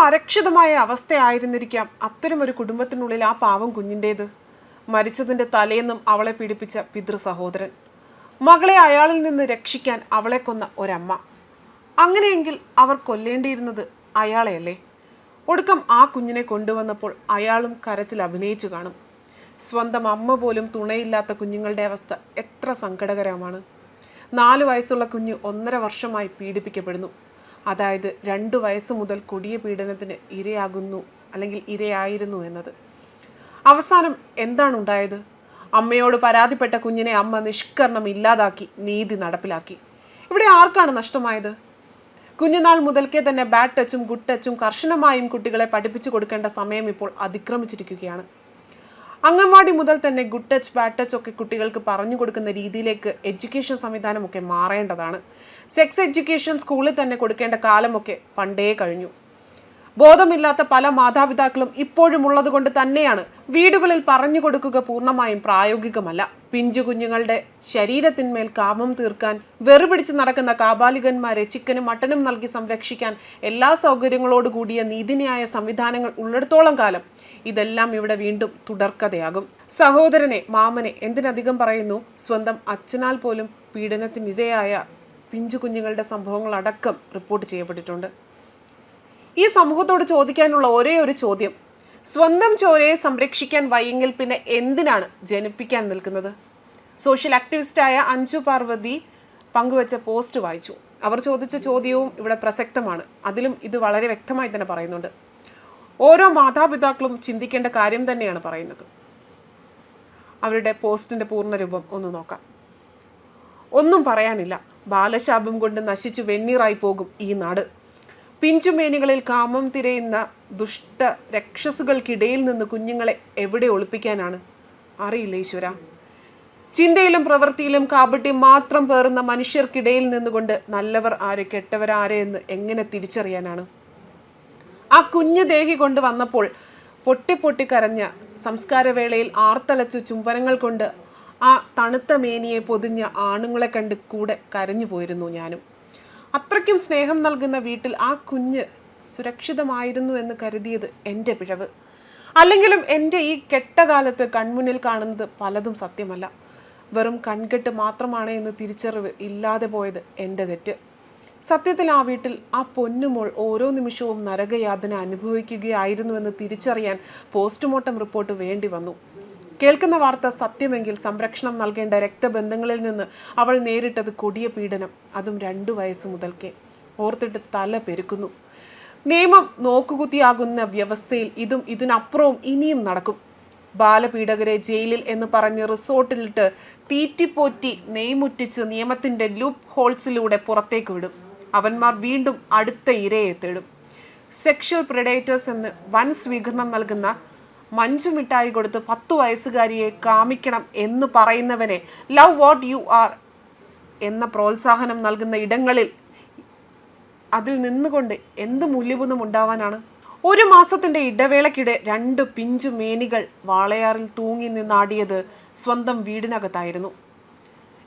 അരക്ഷിതമായ അവസ്ഥയായിരുന്നിരിക്കാം ഒരു കുടുംബത്തിനുള്ളിൽ ആ പാവം കുഞ്ഞിന്റേത്. മരിച്ചതിന്റെ തലേന്നും അവളെ പീഡിപ്പിച്ച പിതൃ സഹോദരൻ. മകളെ അയാളിൽ നിന്ന് രക്ഷിക്കാൻ അവളെ കൊന്ന ഒരമ്മ. അങ്ങനെയെങ്കിൽ അവർ കൊല്ലേണ്ടിയിരുന്നത് അയാളെയല്ലേ? ഒടുക്കം ആ കുഞ്ഞിനെ കൊണ്ടുവന്നപ്പോൾ അയാളും കരച്ചിൽ അഭിനയിച്ചു കാണും. സ്വന്തം അമ്മ പോലും തുണയില്ലാത്ത കുഞ്ഞുങ്ങളുടെ അവസ്ഥ എത്ര സങ്കടകരമാണ്. നാല് വയസ്സുള്ള കുഞ്ഞ് ഒന്നര വർഷമായി പീഡിപ്പിക്കപ്പെടുന്നു. അതായത് രണ്ട് വയസ്സ് മുതൽ കൊടിയ പീഡനത്തിന് ഇരയാകുന്നു അല്ലെങ്കിൽ ഇരയായിരുന്നു എന്നത്. അവസാനം എന്താണ് ഉണ്ടായത്? അമ്മയോട് പരാതിപ്പെട്ട കുഞ്ഞിനെ അമ്മ നിഷ്കരണം ഇല്ലാതാക്കി നീതി നടപ്പിലാക്കി. ഇവിടെ ആർക്കാണ് നഷ്ടമായത്? കുഞ്ഞുനാൾ മുതൽക്കേ തന്നെ ബാഡ് ടച്ചും ഗുഡ് ടച്ചും കർശനമായും കുട്ടികളെ പഠിപ്പിച്ചു കൊടുക്കേണ്ട സമയം ഇപ്പോൾ അതിക്രമിച്ചിരിക്കുകയാണ്. അംഗൻവാടി മുതൽ തന്നെ ഗുഡ് ടച്ച് ബാഡ് ടച്ച് ഒക്കെ കുട്ടികൾക്ക് പറഞ്ഞു കൊടുക്കുന്ന രീതിയിലേക്ക് എഡ്യൂക്കേഷൻ സംവിധാനമൊക്കെ മാറേണ്ടതാണ്. സെക്സ് എഡ്യൂക്കേഷൻ സ്കൂളിൽ തന്നെ കൊടുക്കേണ്ട കാലമൊക്കെ പണ്ടേ കഴിഞ്ഞു. ബോധമില്ലാത്ത പല മാതാപിതാക്കളും ഇപ്പോഴും ഉള്ളത് കൊണ്ട് തന്നെയാണ് വീടുകളിൽ പറഞ്ഞു കൊടുക്കുക പൂർണമായും പ്രായോഗികമല്ല. പിഞ്ചു കുഞ്ഞുങ്ങളുടെ ശരീരത്തിന്മേൽ കാമം തീർക്കാൻ വെറുപിടിച്ച് നടക്കുന്ന കാബാലികന്മാരെ ചിക്കനും മട്ടനും നൽകി സംരക്ഷിക്കാൻ എല്ലാ സൗകര്യങ്ങളോടു കൂടിയ നീതിന്യായ സംവിധാനങ്ങൾ ഉള്ളിടത്തോളം കാലം ഇതെല്ലാം ഇവിടെ വീണ്ടും തുടർക്കഥയാകും. സഹോദരനെ മാമനെ എന്തിനധികം പറയുന്നു? സ്വന്തം അച്ഛനാൽ പോലും പീഡനത്തിനിരയായ പിഞ്ചു കുഞ്ഞുങ്ങളുടെ സംഭവങ്ങളടക്കം റിപ്പോർട്ട് ചെയ്യപ്പെട്ടിട്ടുണ്ട്. ഈ സമൂഹത്തോട് ചോദിക്കാനുള്ള ഒരേ ഒരു ചോദ്യം. സ്വന്തം ചോരയെ സംരക്ഷിക്കാൻ വയ്യെങ്കിൽ പിന്നെ എന്തിനാണ് ജനിപ്പിക്കാൻ നിൽക്കുന്നത്? സോഷ്യൽ ആക്ടിവിസ്റ്റായ അഞ്ചു പാർവതി പങ്കുവച്ച പോസ്റ്റ് വായിച്ചു. അവർ ചോദിച്ച ചോദ്യവും ഇവിടെ പ്രസക്തമാണ്. അതിലും ഇത് വളരെ വ്യക്തമായി തന്നെ പറയുന്നുണ്ട്. ഓരോ മാതാപിതാക്കളും ചിന്തിക്കേണ്ട കാര്യം തന്നെയാണ് പറയുന്നത്. അവരുടെ പോസ്റ്റിന്റെ പൂർണരൂപം ഒന്ന് നോക്കാം. ഒന്നും പറയാനില്ല. ബാലശാപം കൊണ്ട് നശിച്ചു വെണ്ണീറായി പോകും ഈ നാട്. പിഞ്ചുമേനികളിൽ കാമം തിരയുന്ന ദുഷ്ട രക്ഷസുകൾക്കിടയിൽ നിന്ന് കുഞ്ഞുങ്ങളെ എവിടെ ഒളിപ്പിക്കാനാണ്? അറിയില്ല ഈശ്വര. ചിന്തയിലും പ്രവൃത്തിയിലും കാപട്യം മാത്രം പേറുന്ന മനുഷ്യർക്കിടയിൽ നിന്നുകൊണ്ട് നല്ലവർ ആരെ കെട്ടവരാരെ എന്ന് എങ്ങനെ തിരിച്ചറിയാനാണ്? ആ കുഞ്ഞു ദേഹി കൊണ്ട് വന്നപ്പോൾ പൊട്ടി പൊട്ടി കരഞ്ഞ സംസ്കാരവേളയിൽ ആർത്തലച്ച് ചുംബനങ്ങൾ കൊണ്ട് ആ തണുത്ത മേനിയെ പൊതിഞ്ഞ ആണുങ്ങളെ കണ്ട് കൂടെ കരഞ്ഞു പോയിരുന്നു ഞാനും. അത്രയ്ക്കും സ്നേഹം നൽകുന്ന വീട്ടിൽ ആ കുഞ്ഞ് സുരക്ഷിതമായിരുന്നു എന്ന് കരുതിയത് എന്റെ പിഴവ്. അല്ലെങ്കിലും എന്റെ ഈ കെട്ടകാലത്ത് കൺമുന്നിൽ കാണുന്നത് പലതും സത്യമല്ല. വെറും കൺകെട്ട് മാത്രമാണ് എന്ന് തിരിച്ചറിവ് ഇല്ലാതെ പോയത് എന്റെ തെറ്റ്. സത്യത്തിൽ ആ വീട്ടിൽ ആ പൊന്നുമോൾ ഓരോ നിമിഷവും നരകയാതന അനുഭവിക്കുകയായിരുന്നുവെന്ന് തിരിച്ചറിയാൻ പോസ്റ്റ്മോർട്ടം റിപ്പോർട്ട് വേണ്ടി വന്നു. കേൾക്കുന്ന വാർത്ത സത്യമെങ്കിൽ സംരക്ഷണം നൽകേണ്ട രക്തബന്ധങ്ങളിൽ നിന്ന് അവൾ നേരിട്ടത് കൊടിയ പീഡനം. അതും രണ്ടു വയസ്സ് മുതൽക്കേ. ഓർത്തിട്ട് തല പെരുക്കുന്നു. നിയമം നോക്കുകുത്തിയാകുന്ന വ്യവസ്ഥയിൽ ഇതും ഇതിനപ്പുറവും ഇനിയും നടക്കും. ബാലപീഡകരെ ജയിലിൽ എന്ന് പറഞ്ഞ് റിസോർട്ടിലിട്ട് തീറ്റിപ്പോറ്റി നെയ്മുറ്റിച്ച് നിയമത്തിന്റെ ലൂപ്പ് ഹോൾസിലൂടെ പുറത്തേക്ക് വിടും. അവന്മാർ വീണ്ടും അടുത്ത ഇരയെ തേടും. സെക്ഷൽ പ്രിഡേറ്റേഴ്സ് എന്ന് വൻ സ്വീകരണം നൽകുന്ന മഞ്ചു മിഠായി കൊടുത്ത് പത്തു വയസ്സുകാരിയെ കാമിക്കണം എന്ന് പറയുന്നവനെ ലവ് വാട്ട് യു ആർ എന്ന പ്രോത്സാഹനം നൽകുന്ന ഇടങ്ങളിൽ അതിൽ നിന്നുകൊണ്ട് എന്ത് മൂല്യബോധം ഉണ്ടാവാനാണ്? ഒരു മാസത്തിന്റെ ഇടവേളക്കിടെ രണ്ട് പിഞ്ചു മേനികൾ വാളയാറിൽ തൂങ്ങി നിന്നാടിയത് സ്വന്തം വീടിനകത്തായിരുന്നു.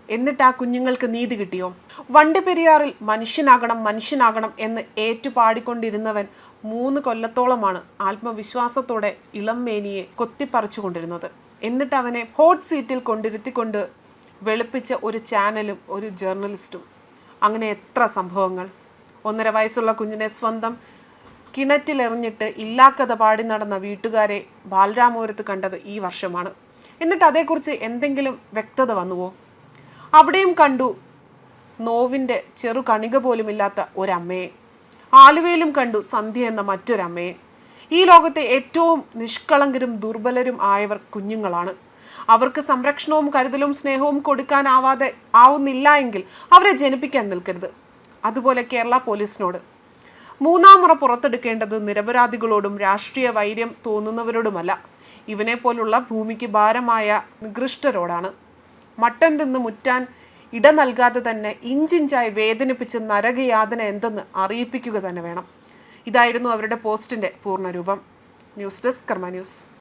എന്നിട്ട് ആ കുഞ്ഞുങ്ങൾക്ക് നീതി കിട്ടിയോ? വണ്ടിപ്പെരിയാറിൽ മനുഷ്യനാകണം മനുഷ്യനാകണം എന്ന് ഏറ്റുപാടിക്കൊണ്ടിരുന്നവൻ മൂന്ന് കൊല്ലത്തോളമാണ് ആത്മവിശ്വാസത്തോടെ ഇളം മേനിയെ കൊത്തിപ്പറിച്ചുകൊണ്ടിരുന്നത്. എന്നിട്ട് അവനെ ഹോട്ട് സീറ്റിൽ കൊണ്ടിരുത്തിക്കൊണ്ട് വെളുപ്പിച്ച ഒരു ചാനലും ഒരു ജേർണലിസ്റ്റും. അങ്ങനെ എത്ര സംഭവങ്ങൾ. ഒന്നര വയസ്സുള്ള കുഞ്ഞിനെ സ്വന്തം കിണറ്റിലെറിഞ്ഞിട്ട് ഇല്ലാക്കഥ പാടി നടന്ന വീട്ടുകാരെ ബാലരാമപുരത്ത് കണ്ടത് ഈ വർഷമാണ്. എന്നിട്ട് അതേക്കുറിച്ച് എന്തെങ്കിലും വ്യക്തത വന്നുവോ? അവിടെയും കണ്ടു നോവിന്റെ ചെറു കണിക പോലുമില്ലാത്ത ഒരമ്മയെ. ആലുവയിലും കണ്ടു സന്ധ്യ എന്ന മറ്റൊരമ്മയെ. ഈ ലോകത്തെ ഏറ്റവും നിഷ്കളങ്കരും ദുർബലരും ആയവർ കുഞ്ഞുങ്ങളാണ്. അവർക്ക് സംരക്ഷണവും കരുതലും സ്നേഹവും കൊടുക്കാനാവാതെ ആവുന്നില്ല എങ്കിൽ അവരെ ജനിപ്പിക്കാൻ നിൽക്കരുത്. അതുപോലെ കേരള പോലീസിനോട്. മൂന്നാം മുറ പുറത്തെടുക്കേണ്ടത് നിരപരാധികളോടും രാഷ്ട്രീയ വൈര്യം തോന്നുന്നവരോടുമല്ല. ഇവനെ പോലുള്ള ഭൂമിക്ക് ഭാരമായ നികൃഷ്ടരോടാണ്. മട്ടൻ തിന്ന് മുറ്റാൻ ഇട നൽകാതെ തന്നെ ഇഞ്ചിഞ്ചായി വേദനിപ്പിച്ച് നരകയാതന എന്തെന്ന് അറിയിപ്പിക്കുക തന്നെ വേണം. ഇതായിരുന്നു അവരുടെ പോസ്റ്റിന്റെ പൂർണരൂപം ന്യൂസ് ഡെസ്ക് കർമ്മ ന്യൂസ്.